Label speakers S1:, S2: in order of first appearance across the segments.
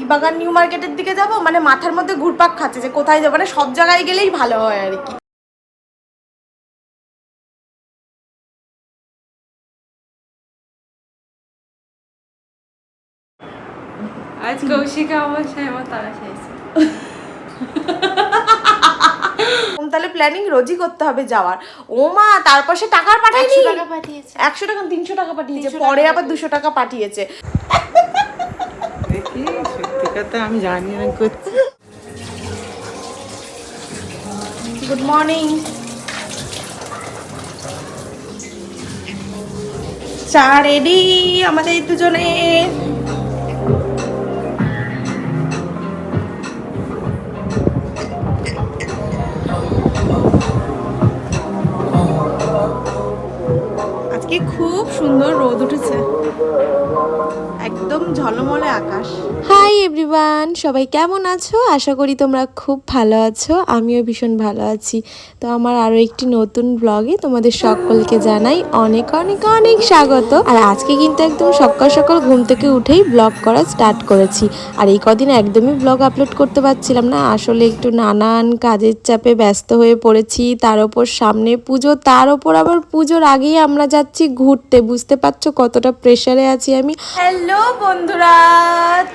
S1: Hatibagan new মার্কেটের দিকে যাব? মানে মাথার মধ্যে ঘুরপাক খাচ্ছে যে কোথায় যাব? মানে সব জায়গায় গেলেই ভালো হয় আর কি।
S2: আজ কৌশিকা অবশ্যই আমার তারা চাইছে।
S1: তাহলে প্ল্যানিং রোজই করতে হবে যাওয়ার। ও মা তারপর সে টাকার পাঠায়নি?
S2: একশো টাকা
S1: তিনশো টাকা পাঠিয়েছে। পরে আবার দুশো টাকা পাঠিয়েছে।
S3: কথা আমি জানি না করছি।
S1: গুড মর্নিং চা রেডি আমাদের দুজনের আজকে খুব সুন্দর রোদ উঠেছে। একদম ঝলমলে আকাশ।
S4: হাই এভরিওয়ান সবাই কেমন আছো? আশা করি তোমরা খুব ভালো আছো। আমিও ভীষণ ভালো আছি। তো আমার আরও একটি নতুন ব্লগে তোমাদের সকলকে জানাই অনেক অনেক অনেক স্বাগত। আর আজকে কিন্তু একদম সকাল সকাল ঘুম থেকে উঠেই ব্লগ করা স্টার্ট করেছি। আর এই কদিন একদমই ব্লগ আপলোড করতে পারছিলাম না। আসলে একটু নানান কাজের চাপে ব্যস্ত হয়ে পড়েছি। তার ওপর সামনে পুজো, তার ওপর আবার পুজোর আগেই আমরা যাচ্ছি ঘুরতে। বুঝতে পারছ কতটা প্রেশারে আছি আমি।
S1: হ্যালো বন্ধুরা।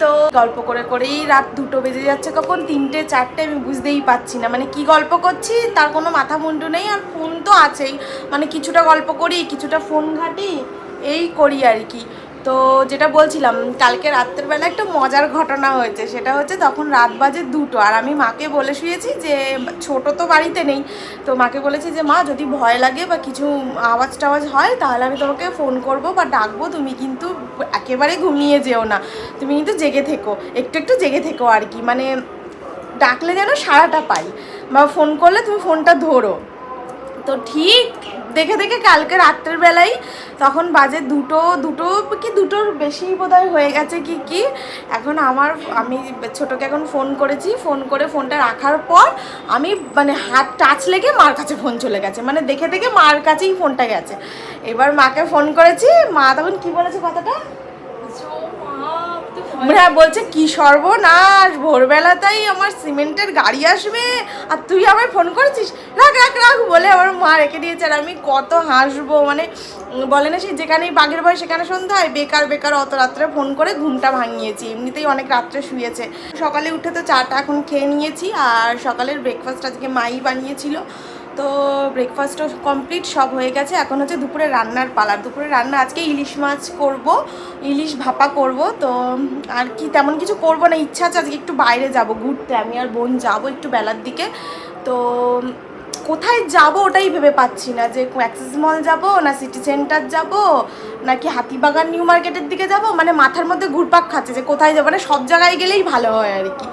S1: তো গল্প করে করেই রাত দুটো বেজে যাচ্ছে কখন? তিনটে, চারটে, আমি বুঝতেই পারছি না। মানে কি গল্প করছি? তার কোনো মাথা মুন্ডু নেই আর ফোন তো আছেই। মানে কিছুটা গল্প করি, কিছুটা ফোন ঘাঁটি, এই করি আর কি। তো যেটা বলছিলাম, কালকে রাত্রের বেলা একটা মজার ঘটনা হয়েছে। সেটা হচ্ছে তখন রাত বাজে দুটো আর আমি মাকে বলে শুয়েছি যে, ছোট তো বাড়িতে নেই। তো মাকে বলেছি যে, মা, যদি ভয় লাগে বা কিছু আওয়াজ টাওয়াজ হয়, তাহলে আমি তোমাকে ফোন করব বা ডাকবো। তুমি কিন্তু একেবারে ঘুমিয়ে যেও না। তুমি কিন্তু জেগে থেকো। একটু একটু জেগে থেকো আর কি। মানে ডাকলে যেন সারাটা পাই। বা ফোন করলে তুমি ফোনটা ধরো। তো ঠিক দেখে দেখে কালকে রাত্রের বেলাই তখন বাজে দুটো দুটো কি দুটোর বেশি বোধহয় হয়ে গেছে কি কি? এখন আমার, আমি ছোটোকে এখন ফোন করেছি, ফোন করে ফোনটা রাখার পর আমি মানে হাত টাচ লেগে মার কাছে ফোন চলে গেছে। মানে দেখে দেখে মার কাছেই ফোনটা গেছে। এবার মাকে ফোন করেছি, মা তখন কি বলেছে কথাটা? হ্যাঁ বলছে, কি সর্বনাশ, ভোরবেলাতেই আমার সিমেন্টের গাড়ি আসবে, আর তুই আমায় ফোন করেছিস? রাখ রাখ রাখ, বলে আমার মা রেখে দিয়েছে, আর আমি কত হাসবো মানে বলে না সেই যেখানেই বাঘের ভয়, সেখানে সন্ধ্যা হয় বেকার বেকার অত রাত্রে ফোন করে ঘুমটা ভাঙিয়েছি, এমনিতেই অনেক রাত্রে শুয়েছে। সকালে উঠে তো চাটা এখন খেয়ে নিয়েছি, আর সকালের ব্রেকফাস্ট আজকে মাই বানিয়েছিল। তো ব্রেকফাস্টও কমপ্লিট সব হয়ে গেছে। এখন হচ্ছে দুপুরে রান্নার পালার দুপুরে রান্না আজকে ইলিশ মাছ করব, ইলিশ ভাপা করব। তো আর কি তেমন কিছু করব না, ইচ্ছা আছে আজকে একটু বাইরে যাব, ঘুরতে। আমি আর বোন যাব একটু বেলার দিকে। তো কোথায় যাব ওটাই ভেবে পাচ্ছি না যে অ্যাক্সেস মল যাব না সিটি সেন্টার যাব, নাকি হাতিবাগান নিউ মার্কেটের দিকে যাব? মানে মাথার মধ্যে ঘুরপাক খাচ্ছে যে কোথায় যাব? মানে সব জায়গায় গেলেই ভালো হয় আর কি।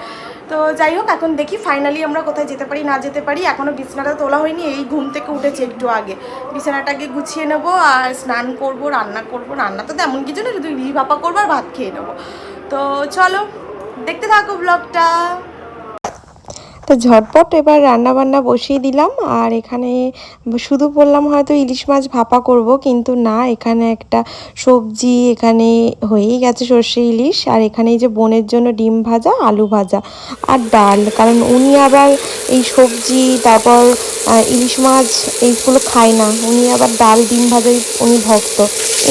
S1: তো যাই হোক, এখন দেখি ফাইনালি আমরা কোথায় যেতে পারি, না যেতে পারি। এখনও বিছানাটা তোলা হয়নি, এই ঘুম থেকে উঠেছে একটু আগে। বিছানাটাকে গুছিয়ে নেব আর স্নান করব, রান্না করব। রান্না তো তেমন কিছু না, শুধু ইলিশ ভাপা করব আর ভাত খেয়ে নেব। তো চলো, দেখতে থাকো ব্লগটা
S4: তো ঝটপট এবার রান্না বান্না বসিয়ে দিলাম। আর এখানে শুধু বললাম হয়তো ইলিশ মাছ ভাপা করব, কিন্তু না, এখানে একটা সবজি এখানে হয়েই গেছে সর্ষে ইলিশ। আর এখানে এই যে বোনের জন্য ডিম ভাজা, আলু ভাজা আর ডাল। কারণ উনি আবার এই সবজি, তারপর ইলিশ মাছ এইগুলো খায় না। উনি আবার ডাল, ডিম ভাজাই উনি ভক্ত।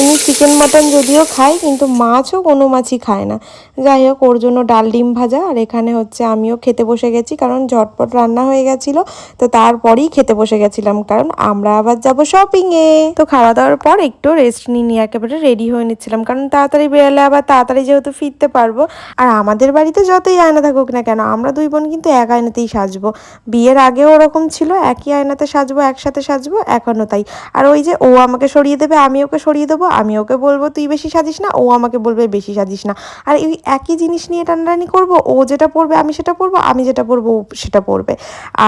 S4: উনি চিকেন, মাটন যদিও খায়, কিন্তু মাছও কোনো মাছই খায় না। যাই হোক, ওর জন্য ডাল, ডিম ভাজা। আর এখানে হচ্ছে আমিও খেতে বসে গেছি, কারণ ঝটপট রান্না হয়ে গেছিল। তো তারপরেই খেতে বসে গেছিলাম, কারণ আমরা আবার যাব শপিংয়ে তো খাওয়া দাওয়ার পর একটু রেস্ট নিয়ে নিয়ে একেবারে রেডি হয়ে নিচ্ছিলাম, কারণ তাড়াতাড়ি বেরোলে আবার তাড়াতাড়ি যেহেতু ফিরতে পারব। আর আমাদের বাড়িতে যতই আয়না থাকুক না কেন, আমরা দুই বোন কিন্তু এক আয়নাতেই সাজবো। বিয়ের আগেও ওরকম ছিল, একই আয়নাতে সাজবো, একসাথে সাজবো, এখনও তাই। আর ওই যে ও আমাকে সরিয়ে দেবে, আমি ওকে সরিয়ে দেবো, আমি ওকে বলব, তুই বেশি সাজিস না, ও আমাকে বলবে বেশি সাজিস না। আর এই একই জিনিস নিয়ে টানাটানি করব, ও যেটা পরবে, আমি সেটা পরবো, আমি যেটা পরবো
S1: সেটা পরবে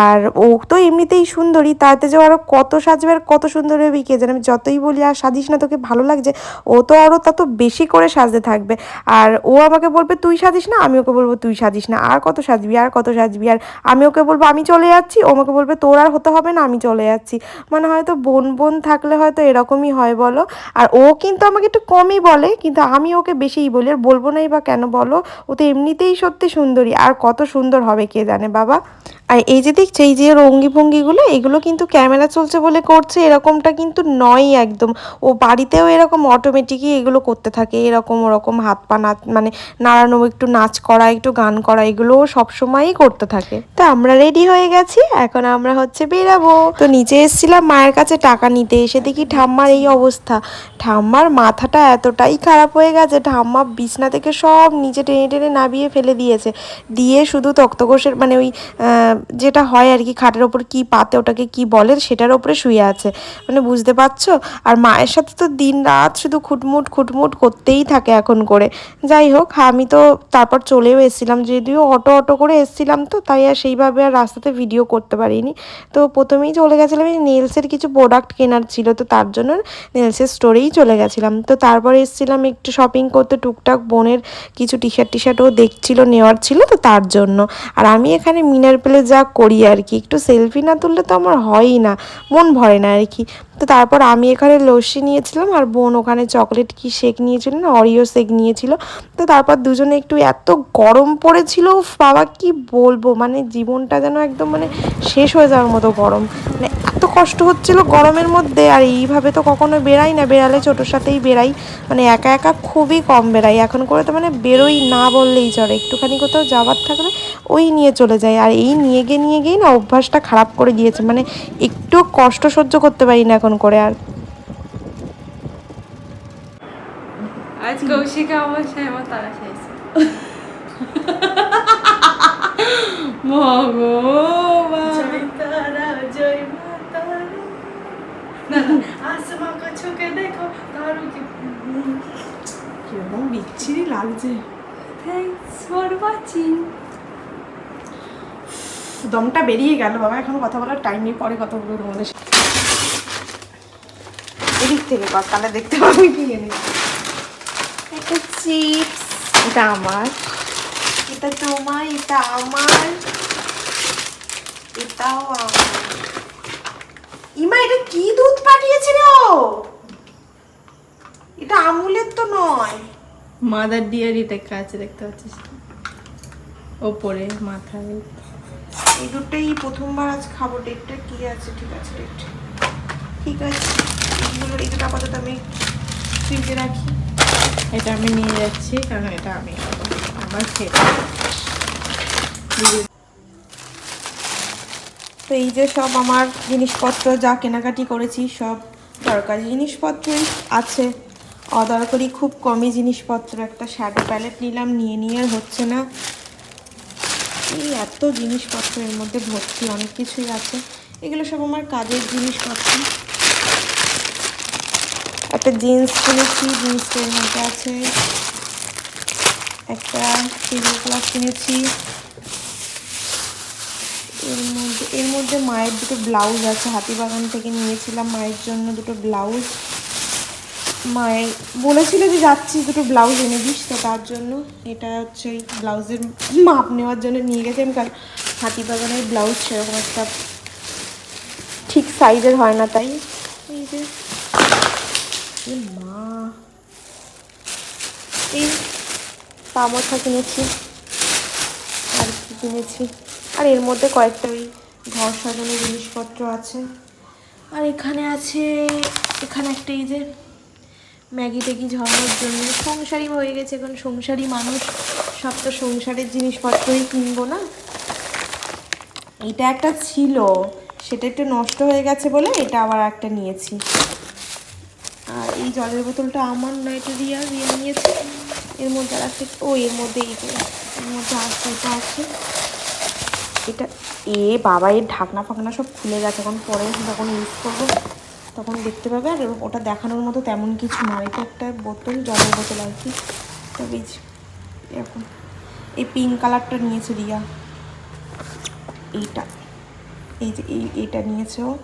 S1: আর ও তো এমনিতেই সুন্দরী, তাতে যে আরও কত সাজবে আর কত সুন্দর হবে কে জানে আমি যতই বলি, আর সাজিস না, তোকে ভালো লাগছে? ও তো আরও তত বেশি করে সাজতে থাকবে। আর ও আমাকে বলবে, তুই সাজিস না? আমি ওকে বলব, তুই সাজিস না। আর কত সাজবি, আর কত সাজবি? আর আমি ওকে বলব, আমি চলে যাচ্ছি। ও আমাকে বলবে, তোর আর হতে হবে না, আমি চলে যাচ্ছি। মানে হয়তো বোন বোন থাকলে হয়তো এরকমই হয় বলো। আর ও কিন্তু আমাকে একটু কমই বলে, কিন্তু আমি ওকে বেশিই বলি। আর বলব নাই বা কেন বলো, ও তো এমনিতেই সত্যি সুন্দরী। আর কত সুন্দর হবে কে জানে, বাবা? আর এই যে দেখছ, এই যে রঙ্গি ভঙ্গিগুলো এগুলো কিন্তু ক্যামেরা চলছে বলে করছে, এরকমটা কিন্তু নয় একদম। ও বাড়িতেও এরকম অটোমেটিকই এগুলো করতে থাকে, এরকম ওরকম হাত পা নাচ মানে নাড়ানো, একটু নাচ করা, একটু গান করা এগুলো সবসময়ই করতে থাকে। তো আমরা রেডি হয়ে গেছি, এখন আমরা হচ্ছে বেরাবো। তো নিচে এসেছিলাম, মায়ের কাছে টাকা নিতে, এসে দেখি ঠাম্মার এই অবস্থা। ঠাম্মার মাথাটা এতটাই খারাপ হয়ে গেছে, ঠাম্মা বিছনা থেকে সব নিচে টেনে টেনে নাবিয়ে ফেলে দিয়েছে। দিয়ে শুধু তক্তকোষের মানে ওই যেটা হয় আর কি, খাটের ওপর কি পাতে ওটাকে কি বলে সেটার ওপরে শুয়ে আছে। মানে বুঝতে পারছ? আর মায়ের সাথে তো দিন রাত শুধু খুটমুট খুটমুট করতেই থাকে এখন করে। যাই হোক, আমি তো তারপর চলেও এসেছিলাম, যদিও অটো অটো করে এসেছিলাম তো, তাই আর সেইভাবে আর রাস্তাতে ভিডিও করতে পারিনি। তো প্রথমেই চলে গেছিলাম এই নেলসের কিছু প্রোডাক্ট কেনার ছিল, তো তার জন্য নেলসের স্টোরেই চলে গেছিলাম। তো তারপরে এসেছিলাম একটু শপিং করতে, টুকটাক বোনের কিছু টি শার্ট টি শার্টও দেখছিল, নেওয়ার ছিল তো তার জন্য। আর আমি এখানে মিনার পেলে যা করি আর কি। একটু সেলফি না তুললে তো আমার হয়ই না, মন ভরে না আর কি। তো তারপর আমি এখানে লস্যি নিয়েছিলাম আর বোন ওখানে চকলেট কি শেক নিয়েছিল না অরিও শেক নিয়েছিল। তো তারপর দুজনে একটু এত গরম পড়েছিল বাবা কি বলব মানে জীবনটা যেন একদম মানে শেষ হয়ে যাওয়ার মতো গরম। মানে এত কষ্ট হচ্ছিল গরমের মধ্যে আর এইভাবে তো কখনো বেরাই না বেরালে ছোটোর সাথেই বেরাই মানে একা একা খুবই কম বেরাই এখন করে তো মানে বেরোই না বললেই চলে, একটুখানি কোথাও যাওয়ার থাকলে ওই নিয়ে চলে যায় আর এই নিয়ে গিয়ে, নিয়ে গিয়েই না অভ্যাসটা খারাপ করে দিয়েছে মানে একটু কষ্ট সহ্য করতে পারি না এখন করে আর
S3: আজ কৌশিকা আমার সাথে আমার তারা চাইছে ভগবান। না না। আসমা কা ছুকে দেখো তারু কি
S5: কীরকম বিচ্ছিরি লাগছে।
S3: থ্যাঙ্কস ফর ওয়াচিং
S5: দমটা বেরিয়ে গেল বাবা এখন কথা বলার টাইম নেই পরে কথা বলব তোমাদের। এদিক থেকে কর তাহলে দেখতে পাবি কি এনে। একটা চিপস। এটা আমার। এটা তোমার এটা আমার। এটাও আমার। ইমা এটা কি দুধ পাঠিয়েছিল এটা আমুলের তো নয়।
S6: মাদার ডিয়ারি লেখা আছে দেখতে পাচ্ছিস ওপরে মাথায়।
S5: এই দুটোই প্রথমবার আজ খাব। ডেটটা কি আছে? ঠিক আছে ডেট ঠিক আছে এইগুলো এই দুটো আপাতত আমি ফ্রিজে রাখি।
S6: এটা আমি নিয়ে যাচ্ছি কারণ এটা আমি আমার খেতে
S5: তো এই যে সব আমার জিনিসপত্র যা কেনাকাটি করেছি সব দরকারি জিনিসপত্রই আছে। অদরকারি খুব কমই জিনিসপত্র একটা শ্যাডো প্যালেট নিলাম নিয়ে নিয়ে আর হচ্ছে না। এই এত জিনিসপত্র এর মধ্যে ভর্তি অনেক কিছুই আছে। এগুলো সব আমার কাজের জিনিসপত্র। একটা জিন্স কিনেছি জিন্সের মধ্যে আছে একটা টেবিল ক্লাস কিনেছি। এর মধ্যে এর মধ্যে মায়ের দুটো ব্লাউজ আছে, হাতিবাগান থেকে নিয়েছিলাম মায়ের জন্য দুটো ব্লাউজ মায়ের বলেছিল যে যাচ্ছি, দুটো ব্লাউজ এনে দিস তো তার জন্য। এটা হচ্ছে ওই ব্লাউজের মাপ নেওয়ার জন্য নিয়ে গেছিলাম কারণ হাতিবাগানের ব্লাউজ সেরকম একটা ঠিক সাইজের হয় না তাই। এই যে মা এই পামোছা কিনেছি আর কি কিনেছি আর এর মধ্যে কয়েকটা ওই ঘর সাজানোর জিনিসপত্র আছে আর এখানে আছে এখানে একটা এই যে ম্যাগি ট্যাগি ঝরানোর জন্য সংসারই হয়ে গেছে এখন সংসারী মানুষ সব তো সংসারের জিনিসপত্রই কিনবো না এটা একটা ছিল সেটা একটু নষ্ট হয়ে গেছে বলে এটা আবার একটা নিয়েছি আর এই জলের বোতলটা আমার না এটা রিয়া রিয়া নিয়েছে। এর মধ্যে আর একটা ও, এর মধ্যে এই এর মধ্যে আর এটা আছে। এটা এ বাবা, এর ঢাকনা ফাকনা সব খুলে গেছে। এখন পরে যখন ইউজ করব, তখন দেখতে পাবে। আর ওটা দেখানোর মতো তেমন কিছু নয় এটা একটা বোতল, জলের বোতল আর কি। তবে এরকম। এই পিঙ্ক কালারটা নিয়েছে রিয়া।
S1: এইটা। এই যে, এই এইটা নিয়েছে ও।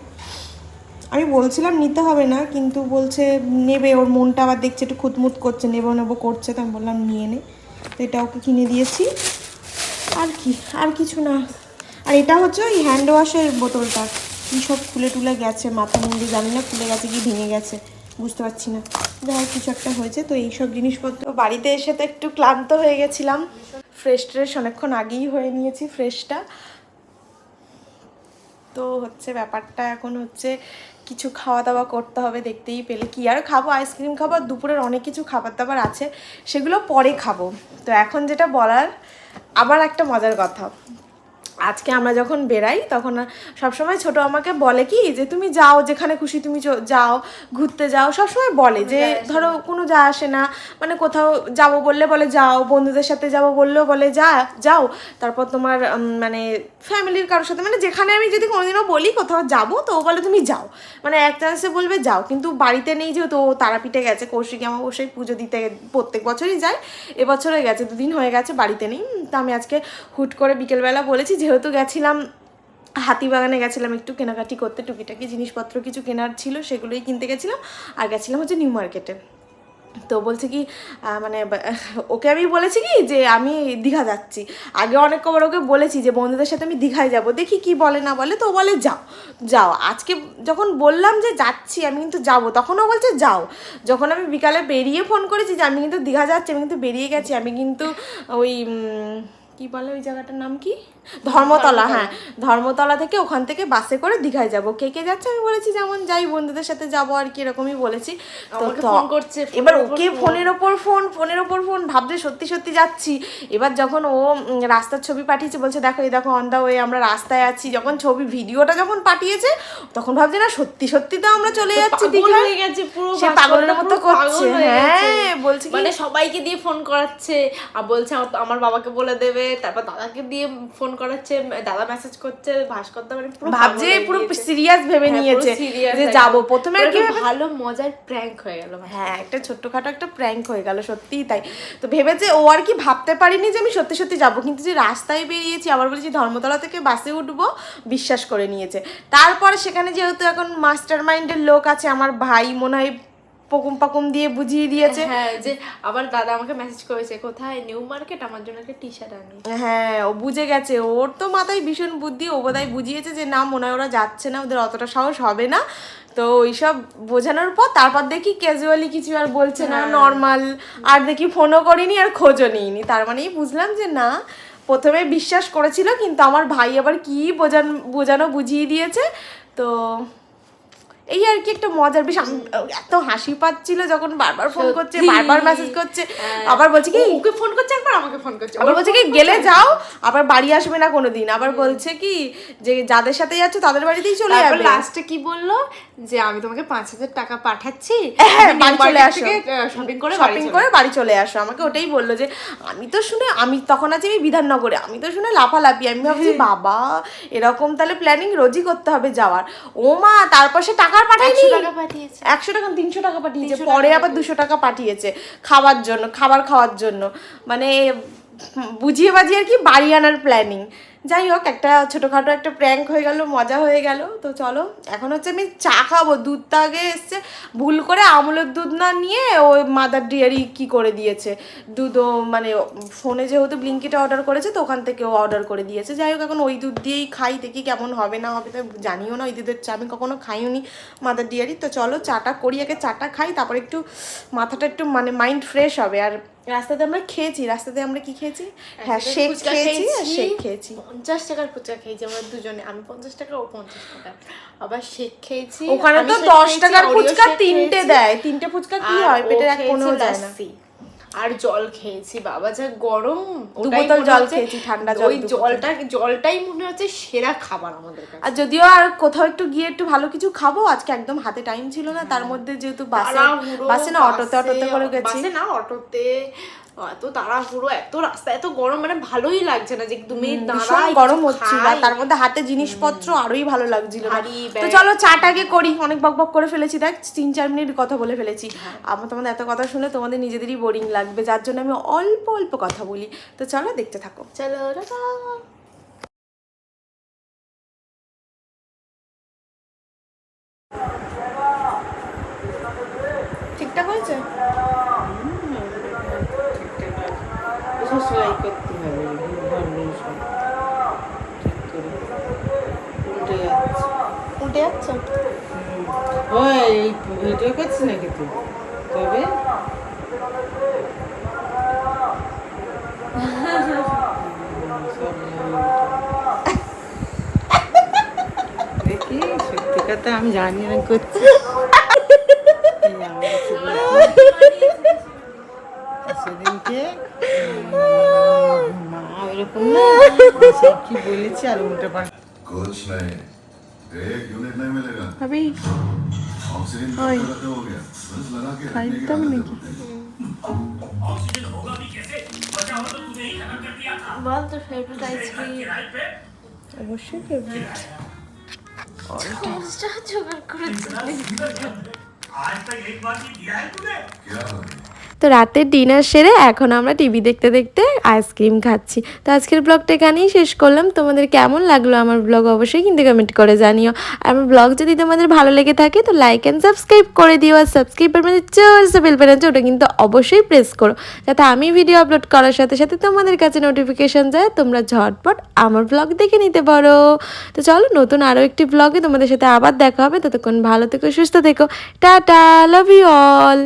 S1: আমি বলছিলাম নিতে হবে না, কিন্তু বলছে নেবে, ওর মনটা আবার দেখছে, একটু খুঁতমুত করছে, নেব নেব করছে, তো আমি বললাম নিয়ে নে। তো এটা ওকে কিনে দিয়েছি। আর কি, আর কিছু না। আর এটা হচ্ছে ওই হ্যান্ড ওয়াশের বোতলটা। কী সব খুলে টুলে গেছে, মাথা মুন্ডি জানি না খুলে গেছে কি ভেঙে গেছে, বুঝতে পারছি না। যাই কিছু একটা হয়েছে, তো এইসব জিনিসপত্র বাড়িতে এসে তো একটু ক্লান্ত হয়ে গেছিলাম। ফ্রেশ ট্রেশ অনেকক্ষণ আগেই হয়ে নিয়েছি ফ্রেশটা তো হচ্ছে ব্যাপারটা এখন হচ্ছে কিছু খাওয়া দাওয়া করতে হবে, দেখতেই পেলে। কি আর খাব? আইসক্রিম খাব আর দুপুরের অনেক কিছু খাবার দাবার আছে, সেগুলো পরে খাব। তো এখন যেটা বলার, আবার একটা মজার কথা। আজকে আমরা যখন বেরাই তখন সবসময় ছোট আমাকে বলে কি যে তুমি যাও যেখানে খুশি তুমি যাও ঘুরতে যাও। সবসময় বলে যে ধরো কোনো যা আসে না। মানে কোথাও যাব বললে বলে যাও বন্ধুদের সাথে যাব বললেও বলে যা যাও। তারপর তোমার মানে ফ্যামিলির কারোর সাথে মানে যেখানে আমি যদি কোনোদিনও বলি কোথাও যাব তো ও বলে তুমি যাও। মানে এক চান্সে বলবে যাও। কিন্তু বাড়িতে নেই যেহেতু ও তারাপীঠে গেছে কৌশিক আমার অবশ্যই পুজো দিতে প্রত্যেক বছরই যায়। এবছরে গেছে দুদিন হয়ে গেছে বাড়িতে নেই। তো আমি আজকে হুট করে বিকেলবেলা বলেছি যেহেতু গেছিলাম, হাতিবাগানে গেছিলাম একটু কেনাকাটি করতে, টুকিটাকি জিনিসপত্র কিছু কেনার ছিল, সেগুলোই কিনতে গেছিলাম আর গেছিলাম হচ্ছে নিউ মার্কেটে। তো বলছে কি মানে ওকে আমি বলেছি কি যে আমি দীঘা যাচ্ছি। আগে অনেক কবার ওকে বলেছি যে বন্ধুদের সাথে আমি দীঘায় যাব, দেখি কি বলে না বলে, তো ও বলে যাও যাও। আজকে যখন বললাম যে যাচ্ছি, আমি কিন্তু যাব, তখন ও বলছে যাও। যখন আমি বিকালে বেরিয়ে ফোন করেছি যে আমি কিন্তু দীঘা যাচ্ছি, আমি কিন্তু বেরিয়ে গেছি, আমি কিন্তু ওই কি বলে ওই জায়গাটার নাম কি? ধর্মতলা হ্যাঁ। ধর্মতলা থেকে ওখান থেকে বাসে করে দীঘায় যাব। কে কে যাচ্ছে আমি বলেছি যেমন যাই বন্ধুদের সাথে যাব আর কি এরকমই বলেছি। তো
S3: ফোন করছে,
S1: এবার ওকে ফোনের ওপর ফোন ফোনের ওপর ফোন ভাবছে সত্যি সত্যি যাচ্ছি। এবার যখন ও রাস্তার ছবি পাঠিয়েছে বলছে দেখো এই দেখো অন ওয়ে আমরা রাস্তায় আছি। যখন ছবি ভিডিওটা যখন পাঠিয়েছে তখন ভাবছে না সত্যি সত্যি তো আমরা চলে যাচ্ছি
S3: হয়ে
S1: সে পাগলের মতো করছে
S3: হ্যাঁ
S1: বলছে
S3: মানে সবাইকে দিয়ে ফোন করাচ্ছে আর বলছে আমার বাবাকে বলে দেবে। তারপর দাদাকে দিয়ে ফোন করাচ্ছে দাদা মেসেজ করছে ভাস্কর দা মানে পুরো
S1: ভাবছে পুরো সিরিয়াস ভেবে
S3: হ্যাঁ,
S1: নিয়েছে যে। যাব। প্রথমে কি
S3: ভালো মজার প্র্যাঙ্ক হয়ে গেল
S1: হ্যাঁ একটা ছোট্টখাটো একটা প্র্যাঙ্ক হয়ে গেল সত্যিই তাই। তো ভেবেছে ও আর কি ভাবতে পারিনি যে আমি সত্যি সত্যি যাব। কিন্তু যে রাস্তায় বেরিয়েছি আবার বলেছি ধর্মতলা থেকে বাসে উঠবো বিশ্বাস করে নিয়েছে। তারপর সেখানে যেহেতু এখন মাস্টার মাইন্ডের লোক আছে আমার ভাই মনে হয় পকুম পাকুম দিয়ে বুঝিয়ে দিয়েছে।
S3: হ্যাঁ যে আবার দাদা আমাকে মেসেজ করেছে কোথায়? নিউ মার্কেট আমার জন্য একটা টি শার্ট আনি।
S1: হ্যাঁ ও বুঝে গেছে। ওর তো মাথায় ভীষণ বুদ্ধি ও বোধহয় বুঝিয়েছে যে না মনে হয় ওরা যাচ্ছে না ওদের অতটা সাহস হবে না। তো ওইসব বোঝানোর পর তারপর দেখি ক্যাজুয়ালি কিছু আর বলছে না নর্মাল আর দেখি ফোনও করিনি আর খোঁজও নিইনি। তার মানেই বুঝলাম যে না প্রথমে বিশ্বাস করেছিল কিন্তু আমার ভাই আবার কি বোঝান বোঝানো বুঝিয়ে দিয়েছে? তো এই আর কি একটা মজার বেশ এত হাসি পাচ্ছিল যখন বারবার ফোন করছে বারবার মেসেজ করছে। আবার বলছে কি
S3: ওকে ফোন করছে একবার আমাকে ফোন করছে।
S1: আবার বলছে কি গেলে যাও আবার বাড়ি আসবে না কোনোদিন। আবার বলছে কি যে যাদের সাথে যাচ্ছ তাদের বাড়িতেই চলে যাবে।
S3: লাস্টে কি বলল? যে আমি তোমাকে পাঁচ হাজার টাকা পাঠাচ্ছি
S1: হ্যাঁ, বাড়ি চলে আসো।
S3: শপিং করে
S1: শপিং করে বাড়ি চলে আসো। আমাকে ওটাই বলল যে আমি তো শুনে আমি তখন আছি আমি বিধাননগরে আমি তো শুনে লাফালাফি আমি ভাবছি বাবা এরকম তাহলে প্ল্যানিং রোজই করতে হবে যাওয়ার। ও মা তারপর সে টাকা পাঠায়নি। একশো টাকা তিনশো টাকা পাঠিয়েছে। পরে আবার দুশো টাকা পাঠিয়েছে খাওয়ার জন্য খাবার খাওয়ার জন্য। মানে বুঝিয়ে বাজিয়ে আর কি বাড়ি আনার প্ল্যানিং যাই হোক, একটা ছোটোখাটো একটা প্র্যাঙ্ক হয়ে গেল, মজা হয়ে গেল। তো চলো, এখন হচ্ছে আমি চা খাব। দুধটা আগে এসছে, ভুল করে আমলের দুধ না নিয়ে ওই মাদার ডিয়ারি কি করে দিয়েছে? দুধ মানে ফোনে যেহেতু ব্লিঙ্কিটা অর্ডার করেছে, তো ওখান থেকে ও অর্ডার করে দিয়েছে। যাই হোক, এখন ওই দুধ দিয়েই খাই, দেখি কেমন হবে, না হবে, তো জানিও না, ওই দুধের চা আমি কখনো খাইও নি মাদার ডিয়ারি তো চলো, চাটা করি, আগে চাটা খাই, তারপর একটু মাথাটা একটু মানে মাইন্ড ফ্রেশ হবে। আর রাস্তাতে আমরা খেয়েছি রাস্তাতে আমরা কি খেয়েছি? হ্যাঁ শেক খেয়েছি আর। শেক খেয়েছি।
S3: পঞ্চাশ টাকার ফুচকা খেয়েছি আমরা দুজনে। আমি পঞ্চাশ টাকা ও পঞ্চাশ টাকা। আবার শেক খেয়েছি
S1: ওখানে তো দশ টাকার ফুচকা তিনটে দেয়। তিনটে ফুচকা কি হয়? পেটের এক কোনো যায় না।
S3: আর জল খেয়েছি বাবা যা গরম
S1: বোতল জল খেয়েছি, ঠান্ডা জল
S3: ওই জলটা জলটাই মনে হচ্ছে সেরা খাবার আমাদের কাছে।
S1: আর যদিও আর কোথাও একটু গিয়ে একটু ভালো কিছু খাব আজকে একদম হাতে টাইম ছিল না তার মধ্যে যেহেতু বাসে বাসে না অটোতে অটোতে করে গেছি।
S3: বাসে না অটোতে এত তাড়াহুড়ো এত রাস্তা এত গরম মানে ভালোই লাগছে না যে দু
S1: মিনিট গরম হচ্ছিল আর তার মধ্যে হাতে জিনিসপত্র আরোই ভালো লাগছিল তো চলো চাটাকে করি অনেক বক বক করে ফেলেছি দেখ তিন চার মিনিট কথা বলে ফেলেছি। হ্যাঁ। আমার তোমাদের এত কথা শুনে তোমাদের নিজেদেরই বোরিং লাগবে যার জন্য আমি অল্প অল্প কথা বলি। তো চলো দেখতে থাকো।
S3: চলো ঠিকঠাক হয়েছে? কিছু সেলাই করতে হবে ভুল সব যাচ্ছে।
S2: উল্টে যাচ্ছে? ওই এই নাকি তুই? তবে? দেখি সত্যি কথা আমি জানি না করছি। কি বলেছি আর উল্টো পাল্টা
S7: कुछ नहीं एक यूनिट नहीं मिलेगा
S3: ভাবি
S7: ऑक्सीजन का खत्म हो गया बस लगा के रखने की आदत है
S3: বল তোর ফেভারিট আইসক্রিম
S8: অবশ্যই ফেভারিট
S3: জোগাড় করেছি
S7: क्या हो
S1: তো রাতের ডিনার সেরে এখন আমরা টিভি দেখতে দেখতে আইসক্রিম খাচ্ছি। তো আজকের ব্লগটা এখানেই শেষ করলাম। তোমাদের কেমন লাগল আমার ব্লগ অবশ্যই কিন্তু কমেন্ট করে জানিও। আর আমার ব্লগ যদি তোমাদের ভালো লেগে থাকে তো লাইক অ্যান্ড সাবস্ক্রাইব করে দিও। আর সাবস্ক্রাইবের মানে চলছে বেল আছে, ওটা কিন্তু অবশ্যই প্রেস করো। যাতে আমি ভিডিও আপলোড করার সাথে সাথে তোমাদের কাছে নোটিফিকেশন যায়, তোমরা ঝটপট আমার ব্লগ দেখে নিতে পারো। তো চলো, নতুন আরও একটি ব্লগে তোমাদের সাথে আবার দেখা হবে। ততক্ষণ ভালো থেকো, সুস্থ থেকো। Tata love you all